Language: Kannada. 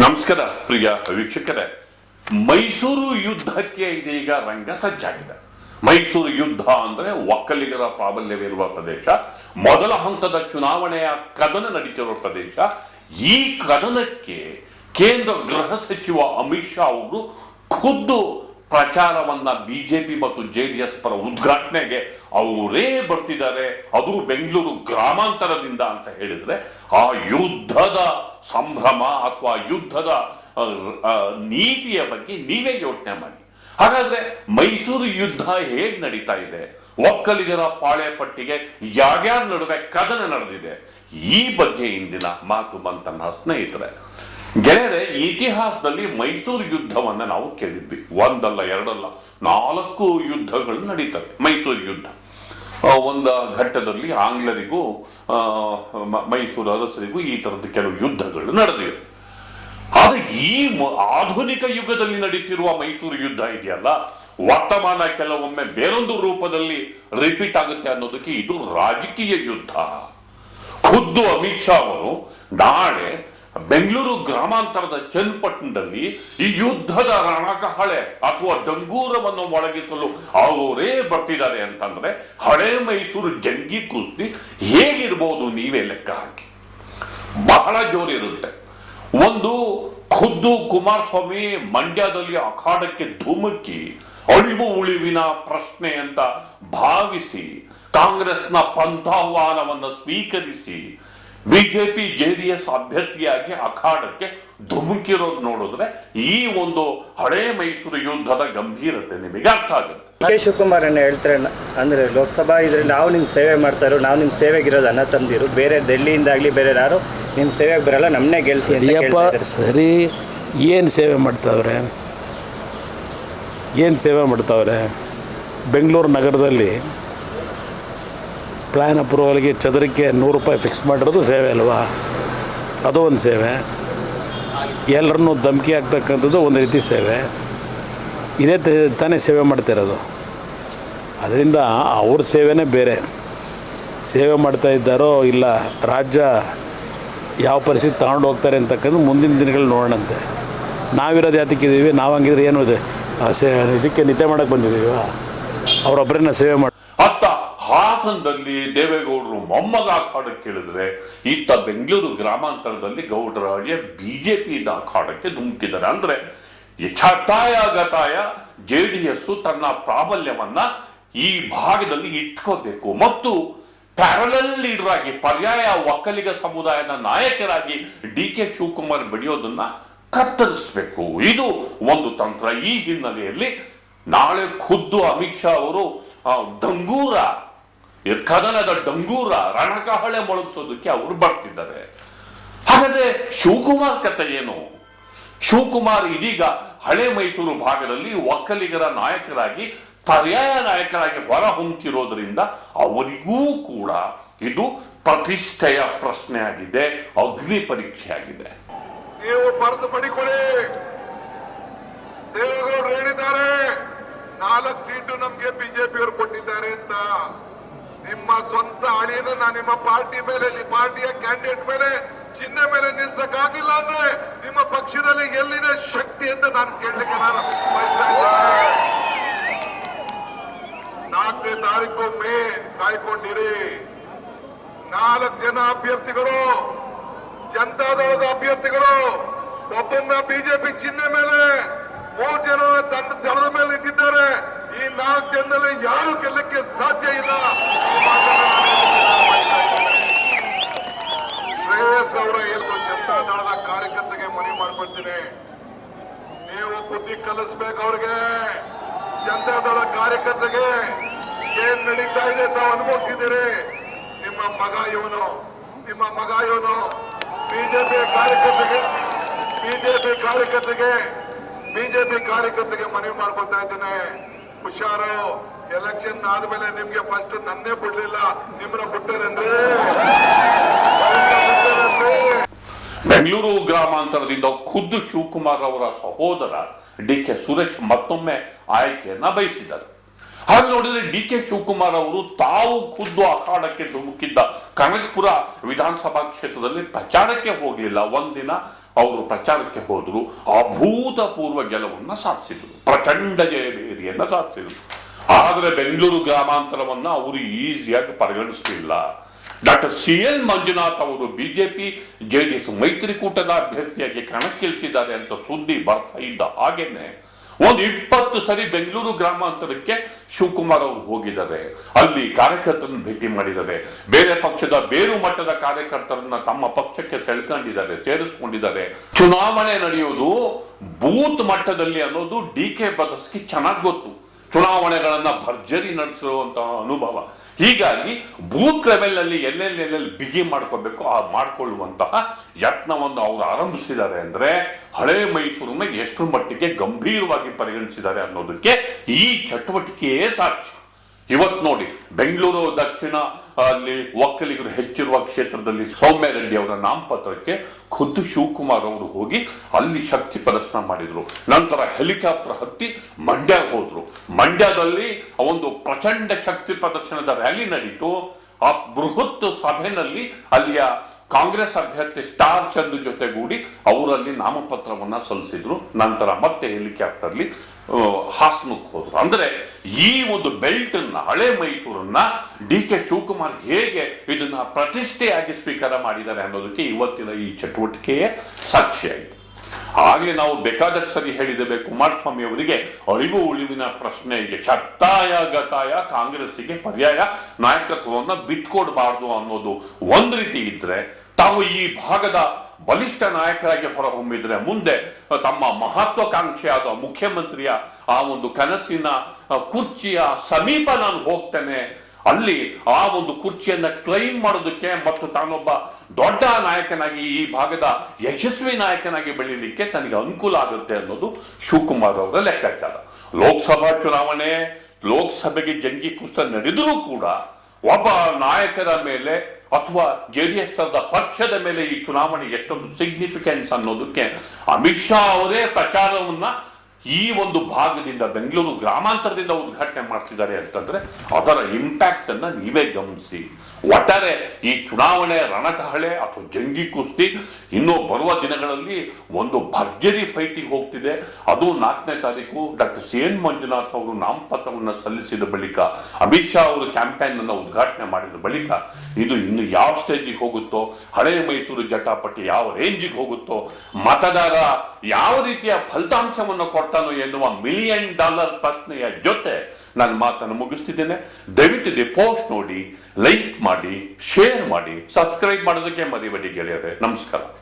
ನಮಸ್ಕಾರ, ಪ್ರಿಯ ವೀಕ್ಷಕರೇ. ಮೈಸೂರು ಯುದ್ಧಕ್ಕೆ ಇದೀಗ ರಂಗ ಸಜ್ಜಾಗಿದೆ ಮೈಸೂರು ಯುದ್ಧ ಅಂದ್ರೆ ಒಕ್ಕಲಿಗರ ಪ್ರಾಬಲ್ಯವಿರುವ ಪ್ರದೇಶ. ಮೊದಲ ಹಂತದ ಚುನಾವಣೆಯ ಕದನ ನಡೀತಿರುವ ಪ್ರದೇಶ. ಈ ಕದನಕ್ಕೆ ಕೇಂದ್ರ ಗೃಹ ಸಚಿವ ಅಮಿತ್ ಶಾ ಅವರು ಖುದ್ದು ಪ್ರಚಾರವನ್ನ ಬಿಜೆಪಿ ಮತ್ತು ಜೆ ಡಿ ಎಸ್ ಪರ ಉದ್ಘಾಟನೆಗೆ ಅವರೇ ಬರ್ತಿದ್ದಾರೆ. ಅದು ಬೆಂಗಳೂರು ಗ್ರಾಮಾಂತರದಿಂದ ಅಂತ ಹೇಳಿದ್ರೆ, ಆ ಯುದ್ಧದ ಸಂಭ್ರಮ ಅಥವಾ ಯುದ್ಧದ ನೀತಿಯ ಬಗ್ಗೆ ನೀವೇ ಯೋಚನೆ ಮಾಡಿ. ಹಾಗಾದ್ರೆ ಮೈಸೂರು ಯುದ್ಧ ಹೇಗ್ ನಡೀತಾ ಇದೆ? ಒಕ್ಕಲಿಗರ ಪಾಳೆ ಪಟ್ಟಿಗೆ ಯಾರ್ಯಾರ ನಡುವೆ ಕದನ ನಡೆದಿದೆ? ಈ ಬಗ್ಗೆ ಇಂದಿನ ಮಾತು ಬಂತನ್ನ ಸ್ನೇಹಿತರೆ ಗೆಳೆಯರೆ ಇತಿಹಾಸದಲ್ಲಿ ಮೈಸೂರು ಯುದ್ಧವನ್ನು ನಾವು ಕೇಳಿದ್ವಿ. ಒಂದಲ್ಲ, ಎರಡಲ್ಲ, ನಾಲ್ಕು ಯುದ್ಧಗಳು ನಡೀತವೆ. ಮೈಸೂರು ಯುದ್ಧ. ಒಂದು ಘಟ್ಟದಲ್ಲಿ ಆಂಗ್ಲರಿಗೂ ಮೈಸೂರು ಅರಸರಿಗೂ ಈ ತರದ ಕೆಲವು ಯುದ್ಧಗಳು ನಡೆದಿವೆ. ಆದ್ರೆ ಈ ಆಧುನಿಕ ಯುಗದಲ್ಲಿ ನಡೀತಿರುವ ಮೈಸೂರು ಯುದ್ಧ ಇದೆಯಲ್ಲ, ವರ್ತಮಾನ ಕೆಲವೊಮ್ಮೆ ಬೇರೊಂದು ರೂಪದಲ್ಲಿ ರಿಪೀಟ್ ಆಗುತ್ತೆ ಅನ್ನೋದಕ್ಕೆ ಇದು ರಾಜಕೀಯ ಯುದ್ಧ. ಖುದ್ದು ಅಮಿತ್ ಶಾ ಅವರು ನಾಳೆ ಬೆಂಗಳೂರು ಗ್ರಾಮಾಂತರದ ಚನ್ನಪಟ್ಟಣದಲ್ಲಿ ಈ ಯುದ್ಧದ ರಣಕಹಳೆ ಅಥವಾ ಡಂಗೂರವನ್ನು ಒಳಗಿಸಲು ಅವರೇ ಬರ್ತಿದ್ದಾರೆ ಅಂತಂದ್ರೆ ಹಳೆ ಮೈಸೂರು ಜಂಗಿ ಕುಸ್ತಿ ಹೇಗಿರ್ಬೋದು ನೀವೇ ಲೆಕ್ಕ ಹಾಕಿ. ಬಹಳ ಜೋರಿರುತ್ತೆ. ಒಂದು ಖುದ್ದು ಕುಮಾರಸ್ವಾಮಿ ಮಂಡ್ಯದಲ್ಲಿ ಅಖಾಡಕ್ಕೆ ಧುಮುಕಿ ಅಳಿವು ಉಳಿವಿನ ಪ್ರಶ್ನೆ ಅಂತ ಭಾವಿಸಿ ಕಾಂಗ್ರೆಸ್ನ ಪಂಥಾಹ್ವಾನವನ್ನು ಸ್ವೀಕರಿಸಿ ಬಿಜೆಪಿ ಜೆಡಿಎಸ್ ಅಭ್ಯರ್ಥಿಯಾಗಿ ಅಖಾಡಕ್ಕೆ ಧುಮುಕಿರೋದು ನೋಡಿದ್ರೆ ಈ ಒಂದು ಹಳೆ ಮೈಸೂರು ಯುದ್ಧದ ಗಂಭೀರತೆ ನಿಮಗೆ ಅರ್ಥ ಆಗುತ್ತೆ. ಕೆ ಶಿವಕುಮಾರ್ ಅನ್ನ ಹೇಳ್ತಾರೆ ಅಂದ್ರೆ ಲೋಕಸಭಾ ಇದ್ರಲ್ಲಿ ನಾವು ನಿಮ್ ಸೇವೆ ಮಾಡ್ತಾರೋ ನಾವು ನಿಮ್ ಸೇವೆಗಿರೋದು ಅನ್ನ ತಂದಿರು. ಬೇರೆ ಡೆಲ್ಲಿಯಿಂದಾಗ್ಲಿ ಬೇರೆ ಯಾರು ನಿಮ್ ಸೇವೆಗೆ ಬರಲ್ಲ ನಮ್ಮನ್ನೇ ಗೆಲ್ಸಿ ಅಂತ ಸರಿಯಪ್ಪ ಇದ್ದಾರೆ. ಸರಿ. ಏನು ಸೇವೆ ಮಾಡ್ತಾವ್ರೆ? ಏನು ಸೇವೆ ಮಾಡ್ತಾವ್ರೆ? ಬೆಂಗಳೂರು ನಗರದಲ್ಲಿ ಪ್ಲ್ಯಾನ್ ಅಪ್ರೂವಲ್ಗೆ ಚದರಕ್ಕೆ ನೂರು ರೂಪಾಯಿ ಫಿಕ್ಸ್ ಮಾಡಿರೋದು ಸೇವೆ ಅಲ್ವಾ? ಅದು ಒಂದು ಸೇವೆ. ಎಲ್ಲರನ್ನೂ ಧಮಕಿ ಆಗ್ತಕ್ಕಂಥದ್ದು ಒಂದು ರೀತಿ ಸೇವೆ. ಇದೇ ತಾನೇ ಸೇವೆ ಮಾಡ್ತಿರೋದು ಅದರಿಂದ ಅವ್ರ ಸೇವೆನೇ ಬೇರೆ. ಸೇವೆ ಮಾಡ್ತಾ ಇದ್ದಾರೋ ಇಲ್ಲ ರಾಜ್ಯ ಯಾವ ಪರಿಸ್ಥಿತಿ ತಗೊಂಡು ಹೋಗ್ತಾರೆ ಅಂತಕ್ಕಂಥ ಮುಂದಿನ ದಿನಗಳು ನೋಡೋಣಂತೆ. ನಾವಿರೋದು ಯಾತಕ್ಕಿದ್ದೀವಿ ನಾವು ಹಂಗಿದ್ರೆ ಏನು ಇದೆ? ಇದಕ್ಕೆ ನಿದ್ದೆ ಮಾಡೋಕ್ಕೆ ಬಂದಿದ್ದೀವ? ಅವರೊಬ್ಬರನ್ನ ಸೇವೆ ಮಾಡಿ ಹಾಸನದಲ್ಲಿ ದೇವೇಗೌಡರು ಮೊಮ್ಮಗ ಅಖಾಡಕ್ಕೆ ಇಳಿದ್ರೆ ಇತ್ತ ಬೆಂಗಳೂರು ಗ್ರಾಮಾಂತರದಲ್ಲಿ ಗೌಡರ ಅಳಿಯ ಬಿಜೆಪಿ ಅಖಾಡಕ್ಕೆ ಧುಮುಕಿದ್ದಾರೆ. ಅಂದ್ರೆ ಛತಾಯ ಗತಾಯ, ಜೆ ಡಿ ಎಸ್ ತನ್ನ ಪ್ರಾಬಲ್ಯವನ್ನ ಈ ಭಾಗದಲ್ಲಿ ಇಟ್ಕೋಬೇಕು. ಮತ್ತು ಪ್ಯಾರಲಲ್ ಲೀಡರ್ ಆಗಿ, ಪರ್ಯಾಯ ಒಕ್ಕಲಿಗ ಸಮುದಾಯದ ನಾಯಕರಾಗಿ ಡಿ ಕೆ ಶಿವಕುಮಾರ್ ಬೆಳೆಯೋದನ್ನ ಕತ್ತರಿಸಬೇಕು. ಇದು ಒಂದು ತಂತ್ರ. ಈ ಹಿನ್ನೆಲೆಯಲ್ಲಿ ನಾಳೆ ಖುದ್ದು ಅಮಿತ್ ಶಾ ಅವರು ದಂಗೂರ ಕದನದ ಡಂಗೂರ ರಣಕಹಳೆ ಮೊಳಗಿಸೋದಕ್ಕೆ ಅವರು ಬರ್ತಿದ್ದಾರೆ. ಹಾಗಾದ್ರೆ ಶಿವಕುಮಾರ್ ಕಥೆ ಏನು? ಶಿವಕುಮಾರ್ ಇದೀಗ ಹಳೆ ಮೈಸೂರು ಭಾಗದಲ್ಲಿ ಒಕ್ಕಲಿಗರ ನಾಯಕರಾಗಿ, ಪರ್ಯಾಯ ನಾಯಕರಾಗಿ ಹೊರ ಹೊಂತಿರೋದ್ರಿಂದ ಅವರಿಗೂ ಕೂಡ ಇದು ಪ್ರತಿಷ್ಠೆಯ ಪ್ರಶ್ನೆ ಆಗಿದೆ ಅಗ್ನಿ ಪರೀಕ್ಷೆ ಆಗಿದೆ ನೀವು ಬರೆದು ಪಡಿಕೊಳ್ಳಿ. ಹೇಳಿದ್ದಾರೆ, ನಾಲ್ಕು ಸೀಟು ನಮ್ಗೆ ಬಿಜೆಪಿಯವರು ಕೊಟ್ಟಿದ್ದಾರೆ ಅಂತ. ನಿಮ್ಮ ಸ್ವಂತ ಅಳಿಯನ್ನ ನಿಮ್ಮ ಪಾರ್ಟಿ ಮೇಲೆ, ನಿಮ್ಮ ಪಾರ್ಟಿಯ ಕ್ಯಾಂಡಿಡೇಟ್ ಮೇಲೆ, ಚಿಹ್ನೆ ಮೇಲೆ ನಿಲ್ಸಕ್ಕಾಗಿಲ್ಲ ಅಂದ್ರೆ ನಿಮ್ಮ ಪಕ್ಷದಲ್ಲಿ ಎಲ್ಲಿದೆ ಶಕ್ತಿ ಅಂತ ನಾನು ಕೇಳಲಿಕ್ಕೆ ನಾನು ನಾಲ್ಕನೇ ತಾರೀಕು ಮೇ, ಕಾಯ್ಕೊಂಡಿರಿ. ನಾಲ್ಕು ಜನ ಅಭ್ಯರ್ಥಿಗಳು ಜನತಾದಳದ ಅಭ್ಯರ್ಥಿಗಳು ಒಬ್ಬನ್ನ ಬಿಜೆಪಿ ಚಿಹ್ನೆ ಮೇಲೆ, ಮೂರು ಜನ ತನ್ನ ದಳದ ಮೇಲೆ ನಿಂತಿದ್ದಾರೆ. ಈ ನಾಲ್ಕು ಜನದಲ್ಲಿ ಯಾರು ಗೆಲ್ಲಕ್ಕೆ ಸಾಧ್ಯ ಇಲ್ಲ? ಶ್ರೇಯಸ್ ಅವರ ಏನು ಜನತಾದಳದ ಕಾರ್ಯಕರ್ತರಿಗೆ ಮನವಿ ಮಾಡ್ಕೊಳ್ತೀನಿ. ನೀವು ಬುದ್ಧಿ ಕಲಿಸ್ಬೇಕು ಅವ್ರಿಗೆ. ಜನತಾದಳ ಕಾರ್ಯಕರ್ತರಿಗೆ ಏನ್ ನಡೀತಾ ಇದೆ ತಾವು ಅನುಭವಿಸಿದ್ದೀರಿ? ನಿಮ್ಮ ಮಗ ಇವನು, ನಿಮ್ಮ ಮಗ ಇವನು ಬಿಜೆಪಿ ಕಾರ್ಯಕರ್ತರಿಗೆ ಬಿಜೆಪಿ ಕಾರ್ಯಕರ್ತರಿಗೆ ಬಿಜೆಪಿ ಕಾರ್ಯಕರ್ತರಿಗೆ ಮನವಿ ಮಾಡ್ಕೊಳ್ತಾ ಇದ್ದೇನೆ. ಹುಷಾರು. ಎಲೆಕ್ಷನ್ ಆದ್ಮೇಲೆ ನಿಮ್ಗೆ ಫಸ್ಟ್ ನನ್ನೇ ಬಿಡ್ಲಿಲ್ಲ. ನಿಮ್ಮನ್ನ ಬಿಟ್ಟರೇನ್ರಿ? ಬೆಂಗಳೂರು ಗ್ರಾಮಾಂತರದಿಂದ ಖುದ್ದು ಶಿವಕುಮಾರ್ ಅವರ ಸಹೋದರ ಡಿ ಕೆ ಸುರೇಶ್ ಮತ್ತೊಮ್ಮೆ ಆಯ್ಕೆಯನ್ನ ಬಯಸಿದ್ದಾರೆ ಹಾಗೆ ನೋಡಿದ್ರೆ ಡಿ ಕೆ ಶಿವಕುಮಾರ್ ಅವರು ತಾವು ಖುದ್ದು ಅಖಾಡಕ್ಕೆ ಧುಮುಕಿದ್ದ ಕನಕಪುರ ವಿಧಾನಸಭಾ ಕ್ಷೇತ್ರದಲ್ಲಿ ಪ್ರಚಾರಕ್ಕೆ ಹೋಗಲಿಲ್ಲ. ಒಂದಿನ ಅವರು ಪ್ರಚಾರಕ್ಕೆ ಹೋದರು, ಅಭೂತಪೂರ್ವ ಗೆಲುವನ್ನು ಸಾಧಿಸಿದರು. ಪ್ರಚಂಡ ಜಯಭೇರಿಯನ್ನು ಸಾಧಿಸಿದರು. ಆದರೆ ಬೆಂಗಳೂರು ಗ್ರಾಮಾಂತರವನ್ನು ಅವರು ಈಸಿಯಾಗಿ ಪರಿಗಣಿಸಲಿಲ್ಲ. ಡಾಕ್ಟರ್ ಸಿ ಎಲ್ ಮಂಜುನಾಥ್ ಅವರು ಬಿಜೆಪಿ ಜೆಡಿಎಸ್ ಮೈತ್ರಿಕೂಟದ ಅಭ್ಯರ್ಥಿಯಾಗಿ ಕಣಕ್ಕಿಳಿಸಿದ್ದಾರೆ ಅಂತ ಸುದ್ದಿ ಬರ್ತಾ ಇದ್ದ ಹಾಗೇನೆ ಒಂದು ಇಪ್ಪತ್ತು ಸರಿ ಬೆಂಗಳೂರು ಗ್ರಾಮಾಂತರಕ್ಕೆ ಶಿವಕುಮಾರ್ ಅವರು ಹೋಗಿದ್ದಾರೆ. ಅಲ್ಲಿ ಕಾರ್ಯಕರ್ತರನ್ನು ಭೇಟಿ ಮಾಡಿದ್ದಾರೆ. ಬೇರೆ ಪಕ್ಷದ ಬೇರು ಮಟ್ಟದ ಕಾರ್ಯಕರ್ತರನ್ನ ತಮ್ಮ ಪಕ್ಷಕ್ಕೆ ಸೆಳ್ಕೊಂಡಿದ್ದಾರೆ, ಸೇರಿಸ್ಕೊಂಡಿದ್ದಾರೆ. ಚುನಾವಣೆ ನಡೆಯೋದು ಬೂತ್ ಮಟ್ಟದಲ್ಲಿ ಅನ್ನೋದು ಡಿ ಕೆ ಬದಸ್ಕಿ ಚೆನ್ನಾಗಿ ಗೊತ್ತು. ಚುನಾವಣೆಗಳನ್ನ ಭರ್ಜರಿ ನಡೆಸಿರುವಂತಹ ಅನುಭವ. ಹೀಗಾಗಿ ಬೂತ್ ಲೆವೆಲ್ನಲ್ಲಿ ಎಲ್ಲೆಲ್ಲಿ ಎಲ್ಲೆಲ್ಲಿ ಬಿಗಿ ಮಾಡ್ಕೋಬೇಕು, ಆ ಮಾಡಿಕೊಳ್ಳುವಂತಹ ಯತ್ನವನ್ನು ಅವರು ಆರಂಭಿಸಿದ್ದಾರೆ ಅಂದ್ರೆ ಹಳೆ ಮೈಸೂರನ್ನ ಎಷ್ಟು ಮಟ್ಟಿಗೆ ಗಂಭೀರವಾಗಿ ಪರಿಗಣಿಸಿದ್ದಾರೆ ಅನ್ನೋದಕ್ಕೆ ಈ ಚಟುವಟಿಕೆಯೇ ಸಾಕ್ಷಿ. ಇವತ್ತು ನೋಡಿ, ಬೆಂಗಳೂರು ದಕ್ಷಿಣ ಅಲ್ಲಿ ಒಕ್ಕಲಿಗರು ಹೆಚ್ಚಿರುವ ಕ್ಷೇತ್ರದಲ್ಲಿ ಸೌಮ್ಯ ರೆಡ್ಡಿ ಅವರ ನಾಮಪತ್ರಕ್ಕೆ ಖುದ್ದು ಶಿವಕುಮಾರ್ ಅವರು ಹೋಗಿ ಅಲ್ಲಿ ಶಕ್ತಿ ಪ್ರದರ್ಶನ ಮಾಡಿದ್ರು. ನಂತರ ಹೆಲಿಕಾಪ್ಟರ್ ಹತ್ತಿ ಮಂಡ್ಯ ಹೋದ್ರು. ಮಂಡ್ಯದಲ್ಲಿ ಒಂದು ಪ್ರಚಂಡ ಶಕ್ತಿ ಪ್ರದರ್ಶನದ ರ್ಯಾಲಿ ನಡೀತು. ಆ ಬೃಹತ್ ಸಭೆಯಲ್ಲಿ ಅಲ್ಲಿಯ ಕಾಂಗ್ರೆಸ್ ಅಭ್ಯರ್ಥಿ ಸ್ಟಾರ್ ಚಂದ್ ಜೊತೆಗೂಡಿ ಅವರಲ್ಲಿ ನಾಮಪತ್ರವನ್ನ ಸಲ್ಲಿಸಿದ್ರು. ನಂತರ ಮತ್ತೆ ಹೆಲಿಕಾಪ್ಟರ್ಲಿ ಹಾಸನಕ್ಕೆ ಹೋದ್ರು. ಅಂದ್ರೆ ಈ ಒಂದು ಬೆಲ್ಟ್ ಅನ್ನ ಹಳೆ ಮೈಸೂರನ್ನ ಡಿ ಕೆ ಶಿವಕುಮಾರ್ ಹೇಗೆ ಇದನ್ನ ಪ್ರತಿಷ್ಠೆಯಾಗಿ ಸ್ವೀಕಾರ ಮಾಡಿದ್ದಾರೆ ಅನ್ನೋದಕ್ಕೆ ಇವತ್ತಿನ ಈ ಚಟುವಟಿಕೆಯೇ ಸಾಕ್ಷಿಯಾಗಿದೆ. ಆಗಲೇ ನಾವು ಬೇಕಾದಷ್ಟು ಸರಿ ಹೇಳಿದ್ದೇವೆ, ಕುಮಾರಸ್ವಾಮಿ ಅವರಿಗೆ ಅಳಿವು ಉಳಿವಿನ ಪ್ರಶ್ನೆ ಇದೆ ಶಕ್ತಾಯ, ಗತಾಯ, ಕಾಂಗ್ರೆಸ್ಸಿಗೆ ಪರ್ಯಾಯ ನಾಯಕತ್ವವನ್ನು ಬಿಟ್ಕೊಡ್ಬಾರ್ದು ಅನ್ನೋದು ಒಂದು ರೀತಿ ಇದ್ರೆ ತಾವು ಈ ಭಾಗದ ಬಲಿಷ್ಠ ನಾಯಕರಾಗಿ ಹೊರಹೊಮ್ಮಿದ್ರೆ ಮುಂದೆ ತಮ್ಮ ಮಹತ್ವಾಕಾಂಕ್ಷೆಯಾದ ಮುಖ್ಯಮಂತ್ರಿಯ ಆ ಒಂದು ಕನಸಿನ ಕುರ್ಚಿಯ ಸಮೀಪ ನಾನು ಹೋಗ್ತೇನೆ. ಅಲ್ಲಿ ಆ ಒಂದು ಕುರ್ಚಿಯನ್ನ ಕ್ಲೈಮ್ ಮಾಡೋದಕ್ಕೆ ಮತ್ತು ತಾನೊಬ್ಬ ದೊಡ್ಡ ನಾಯಕನಾಗಿ ಈ ಭಾಗದ ಯಶಸ್ವಿ ನಾಯಕನಾಗಿ ಬೆಳೀಲಿಕ್ಕೆ ತನಗೆ ಅನುಕೂಲ ಆಗುತ್ತೆ ಅನ್ನೋದು ಶಿವಕುಮಾರ್ ಅವರ ಲೆಕ್ಕಾಚಾರ. ಲೋಕಸಭಾ ಚುನಾವಣೆ, ಲೋಕಸಭೆಗೆ ಜಂಗಿ ಕುಸ್ತ ನಡೆದರೂ ಕೂಡ ಒಬ್ಬ ನಾಯಕರ ಮೇಲೆ ಅಥವಾ ಜೆ ಡಿ ಎಸ್ ತರದ ಪಕ್ಷದ ಮೇಲೆ ಈ ಚುನಾವಣೆ ಎಷ್ಟೊಂದು ಸಿಗ್ನಿಫಿಕೆನ್ಸ್ ಅನ್ನೋದಕ್ಕೆ ಅಮಿತ್ ಶಾ ಅವರೇ ಪ್ರಚಾರವನ್ನ ಈ ಒಂದು ಭಾಗದಿಂದ ಬೆಂಗಳೂರು ಗ್ರಾಮಾಂತರದಿಂದ ಉದ್ಘಾಟನೆ ಮಾಡ್ತಿದ್ದಾರೆ ಅಂತಂದ್ರೆ ಅದರ ಇಂಪ್ಯಾಕ್ಟ್ ಅನ್ನ ನೀವೇ ಗಮನಿಸಿ. ಒಟ್ಟಾರೆ ಈ ಚುನಾವಣೆ ರಣಕಹಳೆ ಅಥವಾ ಜಂಗಿ ಕುಸ್ತಿ ಇನ್ನೂ ಬರುವ ದಿನಗಳಲ್ಲಿ ಒಂದು ಭರ್ಜರಿ ಫೈಟಿಗೆ ಹೋಗ್ತಿದೆ. ಅದು ನಾಲ್ಕನೇ ತಾರೀಕು ಡಾಕ್ಟರ್ ಸಿ ಎನ್ ಮಂಜುನಾಥ್ ಅವರು ನಾಮಪತ್ರವನ್ನು ಸಲ್ಲಿಸಿದ ಬಳಿಕ, ಅಮಿತ್ ಶಾ ಅವರು ಕ್ಯಾಂಪೇನ್ ಅನ್ನು ಉದ್ಘಾಟನೆ ಮಾಡಿದ ಬಳಿಕ ಇದು ಇನ್ನು ಯಾವ ಸ್ಟೇಜಿಗೆ ಹೋಗುತ್ತೋ, ಹಳೆ ಮೈಸೂರು ಜಟಾಪಟಿ ಯಾವ ರೇಂಜಿಗೆ ಹೋಗುತ್ತೋ, ಮತದಾರ ಯಾವ ರೀತಿಯ ಫಲಿತಾಂಶವನ್ನು ಕೊಡ್ತಾನೋ ಎನ್ನುವ ಮಿಲಿಯನ್ ಡಾಲರ್ ಪ್ರಶ್ನೆಯ ಜೊತೆ ನನ್ನ ಮಾತನ್ನು ಮುಗಿಸ್ತಿದ್ದೇನೆ. ದಯವಿಟ್ಟು ಪೋಸ್ಟ್ ನೋಡಿ ಲೈಕ್ ಮಾಡಿ ಶೇರ್ ಮಾಡಿ ಸಬ್ಸ್ಕ್ರೈಬ್ ಮಾಡೋದಕ್ಕೆ ಮರಿಬೇಡಿ ಗೆಳೆಯರೆ. ನಮಸ್ಕಾರ.